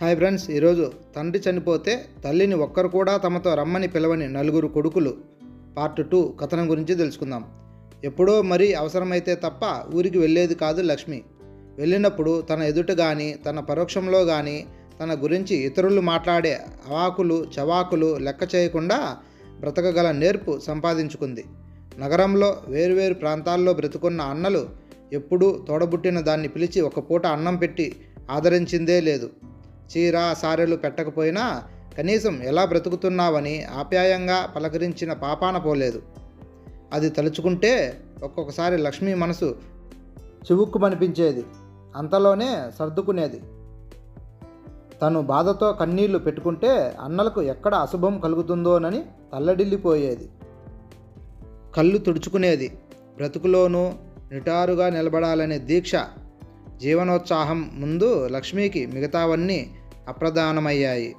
Hi friends ఈరోజు తండ్రి చనిపోతే తల్లిని ఒక్కరు కూడా తమతో రమ్మని పిలవని నలుగురు కొడుకులు. పార్ట్ టూ కథనం గురించి తెలుసుకుందాం. ఎప్పుడో మరీ అవసరమైతే తప్ప ఊరికి వెళ్ళేది కాదు లక్ష్మి. వెళ్ళినప్పుడు తన ఎదుట కానీ తన పరోక్షంలో కానీ తన గురించి ఇతరులు మాట్లాడే అవాకులు చవాకులు లెక్క చేయకుండా బ్రతకగల నేర్పు సంపాదించుకుంది. నగరంలో వేరువేరు ప్రాంతాల్లో బ్రతుకున్న అన్నలు ఎప్పుడూ తోడబుట్టిన దాన్ని పిలిచి ఒక పూట అన్నం పెట్టి ఆదరించిందే లేదు. చీర సారెలు పెట్టకపోయినా కనీసం ఎలా బ్రతుకుతున్నావని ఆప్యాయంగా పలకరించిన పాపాన పోలేదు. అది తలుచుకుంటే ఒక్కొక్కసారి లక్ష్మీ మనసు చివుక్కుమనిపించేది. అంతలోనే సర్దుకునేది. తను బాధతో కన్నీళ్ళు పెట్టుకుంటే అన్నలకు ఎక్కడ అశుభం కలుగుతుందోనని తల్లడిల్లిపోయేది. కళ్ళు తుడుచుకునేది. బ్రతుకులోనూ నిటారుగా నిలబడాలనే దీక్ష జీవనోత్సాహం ముందు లక్ష్మికి మిగతావన్నీ అప్రధానమయ్యాయి.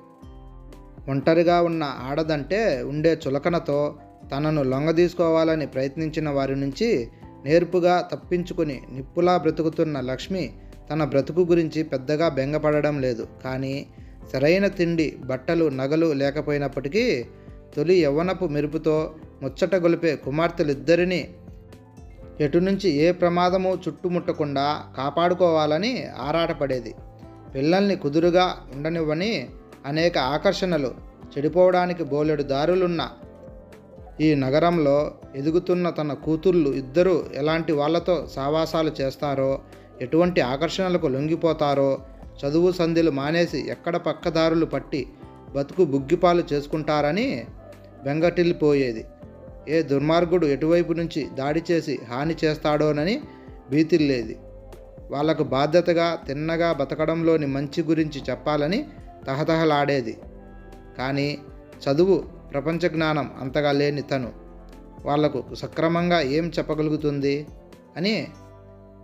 ఒంటరిగా ఉన్న ఆడదంటే ఉండే చులకనతో తనను లొంగదీసుకోవాలని ప్రయత్నించిన వారి నుంచి నేర్పుగా తప్పించుకుని నిప్పులా బ్రతుకుతున్న లక్ష్మి తన బ్రతుకు గురించి పెద్దగా బెంగపడడం లేదు. కానీ సరైన తిండి బట్టలు నగలు లేకపోయినప్పటికీ తొలి యవ్వనపు మెరుపుతో ముచ్చట గొలిపే కుమార్తెలిద్దరినీ ఎటు నుంచి ఏ ప్రమాదము చుట్టుముట్టకుండా కాపాడుకోవాలని ఆరాటపడేది. పిల్లల్ని కుదురుగా ఉండనివ్వని అనేక ఆకర్షణలు చెడిపోవడానికి బోలెడు దారులున్న ఈ నగరంలో ఎదుగుతున్న తన కూతుళ్ళు ఇద్దరూ ఎలాంటి వాళ్ళతో సావాసాలు చేస్తారో ఎటువంటి ఆకర్షణలకు లొంగిపోతారో చదువు సంధ్యలు మానేసి ఎక్కడ పక్కదారులు పట్టి బతుకు బుగ్గిపాలు చేసుకుంటారని బెంగటిల్లిపోయేది ఏ దుర్మార్గుడు ఎటువైపు నుంచి దాడి చేసి హాని చేస్తాడోనని భీతిల్లేది. వాళ్ళకు బాధ్యతగా తిన్నగా బతకడంలోని మంచి గురించి చెప్పాలని తహతహలాడేది. కానీ చదువు ప్రపంచ జ్ఞానం అంతగా లేని తను. వాళ్ళకు సక్రమంగా ఏం చెప్పగలుగుతుంది అని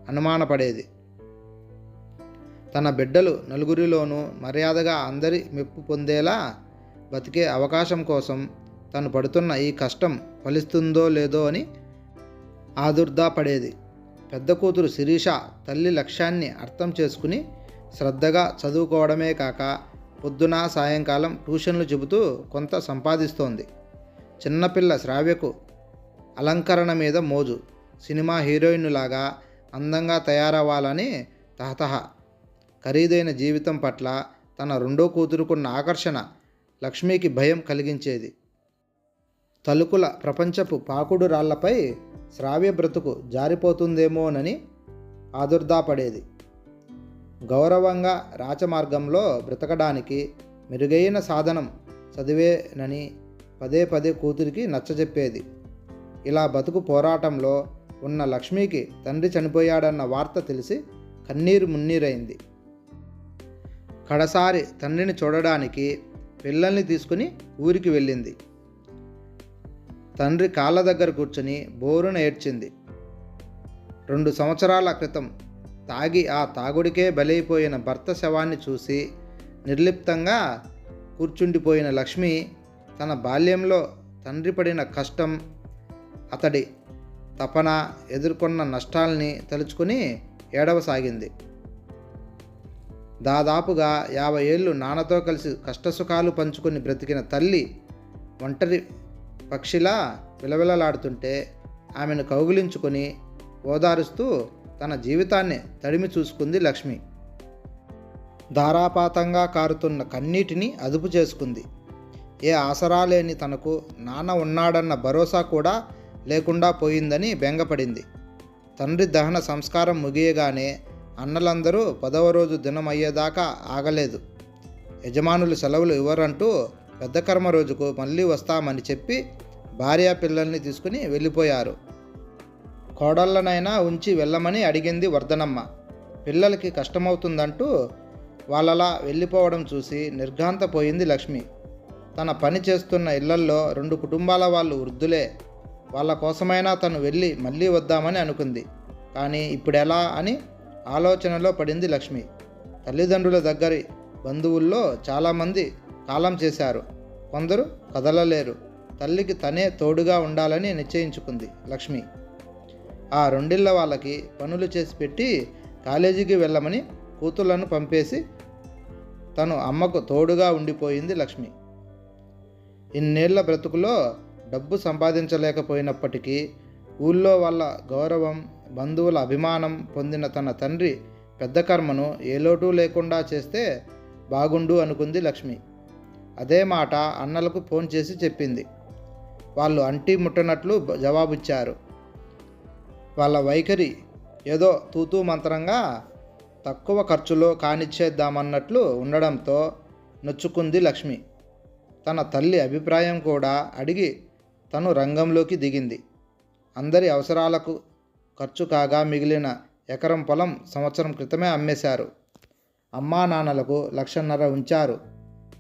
అనుమానపడేది. తన బిడ్డలు నలుగురిలోనూ మర్యాదగా అందరి మెప్పు పొందేలా బతికే అవకాశం కోసం తను పడుతున్న ఈ కష్టం ఫలిస్తుందో లేదో అని ఆదుర్దా పడేది పెద్ద కూతురు శిరీష తల్లి లక్ష్యాన్ని అర్థం చేసుకుని శ్రద్ధగా చదువుకోవడమే కాక పొద్దున సాయంకాలం ట్యూషన్లు చెబుతూ కొంత సంపాదిస్తోంది. చిన్నపిల్ల శ్రావ్యకు అలంకరణ మీద మోజు. సినిమా హీరోయిన్లాగా అందంగా తయారవ్వాలని తహతహ. ఖరీదైన జీవితం పట్ల తన రెండో కూతురుకున్న ఆకర్షణ లక్ష్మికి భయం కలిగించేది. తలుకుల ప్రపంచపు పాకుడు రాళ్ళపై శ్రావ్య బ్రతుకు జారిపోతుందేమోనని ఆదుర్దాపడేది. గౌరవంగా రాచమార్గంలో బ్రతకడానికి మెరుగైన సాధనం చదివేనని పదే పదే కూతురికి నచ్చజెప్పేది. ఇలా బతుకు పోరాటంలో ఉన్న లక్ష్మికి తండ్రి చనిపోయాడన్న వార్త తెలిసి కన్నీరు మున్నీరైంది. కడసారి తండ్రిని చూడడానికి పిల్లల్ని తీసుకుని ఊరికి వెళ్ళింది. తండ్రి కాళ్ళ దగ్గర కూర్చొని బోరున ఏడ్చింది. రెండు సంవత్సరాల క్రితం తాగి ఆ తాగుడికే బలైపోయిన భర్త శవాన్ని చూసి నిర్లిప్తంగా కూర్చుండిపోయిన లక్ష్మి తన బాల్యంలో తండ్రి పడిన కష్టం అతడి తపన ఎదుర్కొన్న నష్టాల్ని తలుచుకుని ఏడవసాగింది. దాదాపుగా యాభై ఏళ్ళు నాన్నతో కలిసి కష్టసుఖాలు పంచుకొని బ్రతికిన తల్లి ఒంటరి పక్షిలా విలవిలలాడుతుంటే ఆమెను కౌగిలించుకొని ఓదారుస్తూ తన జీవితాన్ని తడిమి చూసుకుంది లక్ష్మి. ధారాపాతంగా కారుతున్న కన్నీటిని అదుపు చేసుకుంది. ఏ ఆసరా లేని తనకు నాన్న ఉన్నాడన్న భరోసా కూడా లేకుండా పోయిందని బెంగపడింది. తండ్రి దహన సంస్కారం ముగియగానే అన్నలందరూ పదవ రోజు దినం అయ్యేదాకా ఆగలేదు. యజమానులు సెలవులు ఇవ్వరంటూ పెద్ద కర్మ రోజుకు మళ్ళీ వస్తామని చెప్పి భార్య పిల్లల్ని తీసుకుని వెళ్ళిపోయారు. కోడళ్ళనైనా ఉంచి వెళ్ళమని అడిగింది వర్ధనమ్మ పిల్లలకి కష్టమవుతుందంటూ వాళ్ళలా వెళ్ళిపోవడం చూసి నిర్ఘాంతపోయింది లక్ష్మి. తన పని చేస్తున్న ఇళ్ళల్లో రెండు కుటుంబాల వాళ్ళు వృద్ధులే. వాళ్ళ కోసమైనా తను వెళ్ళి మళ్ళీ వద్దామని అనుకుంది. కానీ ఇప్పుడెలా అని ఆలోచనలో పడింది లక్ష్మి. తల్లిదండ్రుల దగ్గరి బంధువుల్లో చాలామంది కాలం చేశారు. కొందరు కదలలేరు. తల్లికి తనే తోడుగా ఉండాలని నిశ్చయించుకుంది లక్ష్మి. ఆ రెండిళ్ళ వాళ్ళకి పనులు చేసి పెట్టి కాలేజీకి వెళ్ళమని కూతుళ్ళను పంపేసి తను అమ్మకు తోడుగా ఉండిపోయింది లక్ష్మి. ఇన్నేళ్ళ బ్రతుకులో డబ్బు సంపాదించలేకపోయినప్పటికీ ఊళ్ళో వాళ్ళ గౌరవం బంధువుల అభిమానం పొందిన తన తండ్రి పెద్ద కర్మను ఏ లోటు లేకుండా చేస్తే బాగుండు అనుకుంది లక్ష్మి. అదే మాట అన్నలకు ఫోన్ చేసి చెప్పింది. వాళ్ళు అంటి ముట్టనట్లు జవాబిచ్చారు. వాళ్ళ వైఖరి ఏదో తూతూ మంత్రంగా తక్కువ ఖర్చులో కానిచ్చేద్దామన్నట్లు ఉండడంతో నొచ్చుకుంది లక్ష్మి. తన తల్లి అభిప్రాయం కూడా అడిగి తను రంగంలోకి దిగింది. అందరి అవసరాలకు ఖర్చు కాగా మిగిలిన ఎకరం పొలం సంవత్సరం క్రితమే అమ్మేశారు. అమ్మా నాన్నలకు లక్షన్నర ఉంచారు.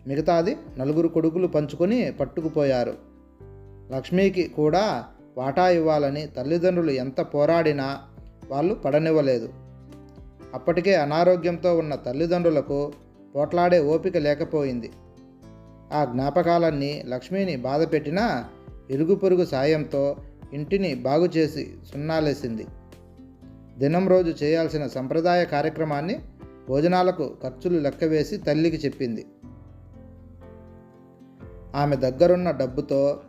మిగతాది నలుగురు కొడుకులు పంచుకొని పట్టుకుపోయారు. లక్ష్మికి కూడా వాటా ఇవ్వాలని తల్లిదండ్రులు ఎంత పోరాడినా వాళ్ళు పడనివ్వలేదు. అప్పటికే అనారోగ్యంతో ఉన్న తల్లిదండ్రులకు పోట్లాడే ఓపిక లేకపోయింది. ఆ జ్ఞాపకాలన్నీ లక్ష్మిని బాధపెట్టినా ఇరుగు పొరుగు సాయంతో ఇంటిని బాగు చేసి సున్నాలేసింది. దినం రోజు చేయాల్సిన సంప్రదాయ కార్యక్రమాన్ని భోజనాలకు ఖర్చులు లెక్కవేసి తల్లికి చెప్పింది. ఆమె దగ్గరున్న డబ్బుతో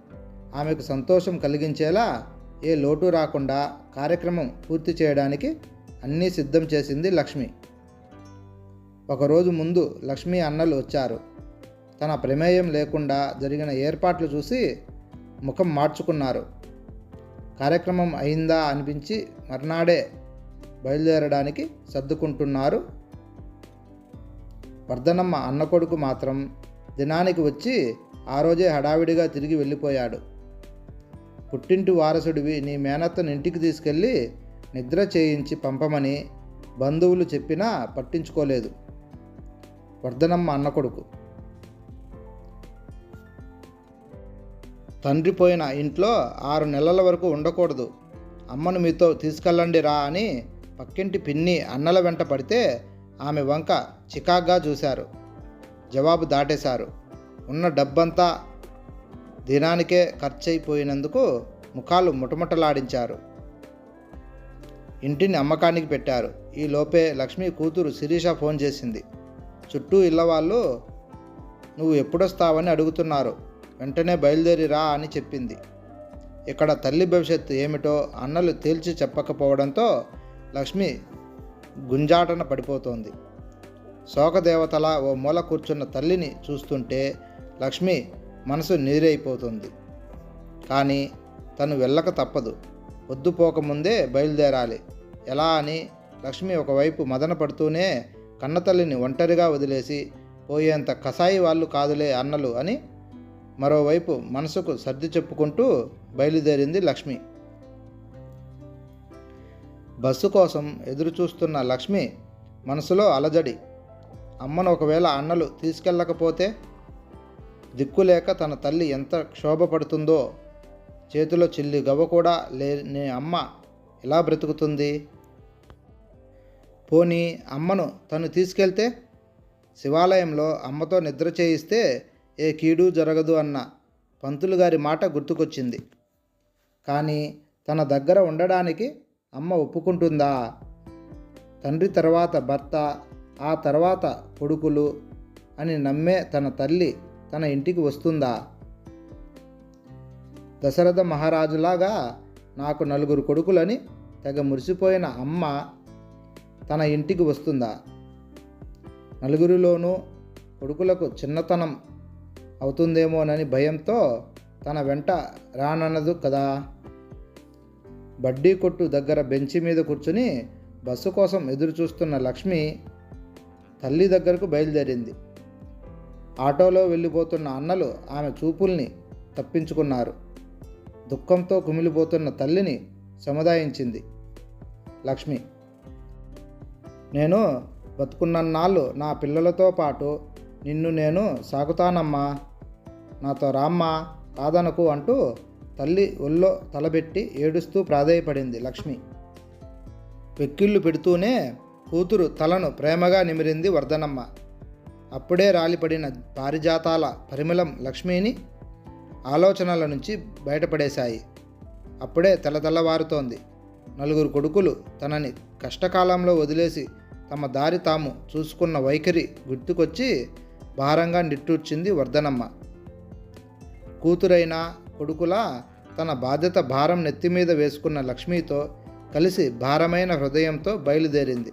ఆమెకు సంతోషం కలిగించేలా ఏ లోటు రాకుండా కార్యక్రమం పూర్తి చేయడానికి అన్నీ సిద్ధం చేసింది లక్ష్మి. ఒకరోజు ముందు లక్ష్మి అన్నలు వచ్చారు. తన ప్రమేయం లేకుండా జరిగిన ఏర్పాట్లు చూసి ముఖం మార్చుకున్నారు. కార్యక్రమం అయిందా అనిపించి మర్నాడే బయలుదేరడానికి సర్దుకుంటున్నారు. వర్ధనమ్మ అన్న కొడుకు మాత్రం దినానికి వచ్చి ఆ రోజే హడావిడిగా తిరిగి వెళ్ళిపోయాడు. పుట్టింటి వారసుడివి నీ మేనత్తను ఇంటికి తీసుకెళ్ళి నిద్ర చేయించి పంపమని బంధువులు చెప్పినా పట్టించుకోలేదు. వర్ధనమ్మ అన్న కొడుకు. తండ్రి పోయిన ఇంట్లో ఆరు నెలల వరకు ఉండకూడదు. అమ్మను మీతో తీసుకెళ్ళండి రా అని పక్కింటి పిన్ని అన్నల వెంట పడితే ఆమె వంక చికాగ్గా చూశారు. జవాబు దాటేశారు. ఉన్న డబ్బంతా దినానికే ఖర్చయిపోయినందుకు ముఖాలు ముటముటలాడించారు ఇంటిని అమ్మకానికి పెట్టారు. ఈ లోపే లక్ష్మి కూతురు శిరీష ఫోన్ చేసింది. చుట్టూ ఇళ్ళవాళ్ళు నువ్వు ఎప్పుడొస్తావని అడుగుతున్నారు. వెంటనే బయలుదేరిరా అని చెప్పింది. ఇక్కడ తల్లి భవిష్యత్తు ఏమిటో అన్నలు తేల్చి చెప్పకపోవడంతో లక్ష్మి గుంజాటన పడిపోతోంది. శోకదేవతల ఓ మూల కూర్చున్న తల్లిని చూస్తుంటే లక్ష్మి మనసు నీరైపోతుంది. కానీ తను వెళ్ళక తప్పదు. వద్దుపోకముందే బయలుదేరాలి. ఎలా అని లక్ష్మి ఒకవైపు మదన పడుతూనే కన్నతల్లిని ఒంటరిగా వదిలేసి పోయేంత కసాయి వాళ్ళు కాదులే అన్నలు అని మరోవైపు మనసుకు సర్ది చెప్పుకుంటూ బయలుదేరింది లక్ష్మి. బస్సు కోసం ఎదురుచూస్తున్న లక్ష్మి మనసులో అలజడి. అమ్మను ఒకవేళ అన్నలు తీసుకెళ్ళకపోతే దిక్కులేక తన తల్లి ఎంత క్షోభపడుతుందో చేతిలో చిల్లి గవ్వ కూడా లేని అమ్మ ఎలా బ్రతుకుతుంది? పోనీ అమ్మను తను తీసుకెళ్తే? శివాలయంలో అమ్మతో నిద్ర చేయిస్తే ఏ కీడు జరగదు అన్న పంతులు గారి మాట గుర్తుకొచ్చింది. కానీ తన దగ్గర ఉండడానికి అమ్మ ఒప్పుకుంటుందా? తండ్రి తర్వాత భర్త ఆ తర్వాత కొడుకులు అని నమ్మే తన తల్లి తన ఇంటికి వస్తుందా? దశరథ మహారాజులాగా నాకు నలుగురు కొడుకులని తెగ మురిసిపోయిన అమ్మ తన ఇంటికి వస్తుందా? నలుగురిలోనూ కొడుకులకు చిన్నతనం అవుతుందేమోనని భయంతో తన వెంట రానన్నదు కదా? బడ్డీ కొట్టు దగ్గర బెంచి మీద కూర్చుని బస్సు కోసం ఎదురు చూస్తున్న లక్ష్మి తల్లి దగ్గరకు బయలుదేరింది. ఆటోలో వెళ్ళిపోతున్న అన్నలు ఆమె చూపుల్ని తప్పించుకున్నారు. దుఃఖంతో కుమిలిపోతున్న తల్లిని సముదాయించింది లక్ష్మి. నేను బతుకున్నన్నాళ్ళు నా పిల్లలతో పాటు నిన్ను నేను సాగుతానమ్మా నాతో రామ్మా కాదనకు అంటూ తల్లి ఒళ్ళో తలబెట్టి ఏడుస్తూ ప్రాధేయపడింది లక్ష్మి. వెక్కిళ్ళు పెడుతూనే కూతురు తలను ప్రేమగా నిమిరింది వర్ధనమ్మ అప్పుడే రాలిపడిన పారిజాతాల పరిమళం లక్ష్మిని ఆలోచనల నుంచి బయటపడేశాయి. అప్పుడే తెల్లతెల్లవారుతోంది నలుగురు కొడుకులు తనని కష్టకాలంలో వదిలేసి తమ దారి తాము చూసుకున్న వైఖరి గుర్తుకొచ్చి భారంగా నిట్టూర్చింది వర్ధనమ్మ. కూతురైనా కొడుకులా తన బాధ్యత భారం నెత్తి మీద వేసుకున్న లక్ష్మితో కలిసి భారమైన హృదయంతో బయలుదేరింది.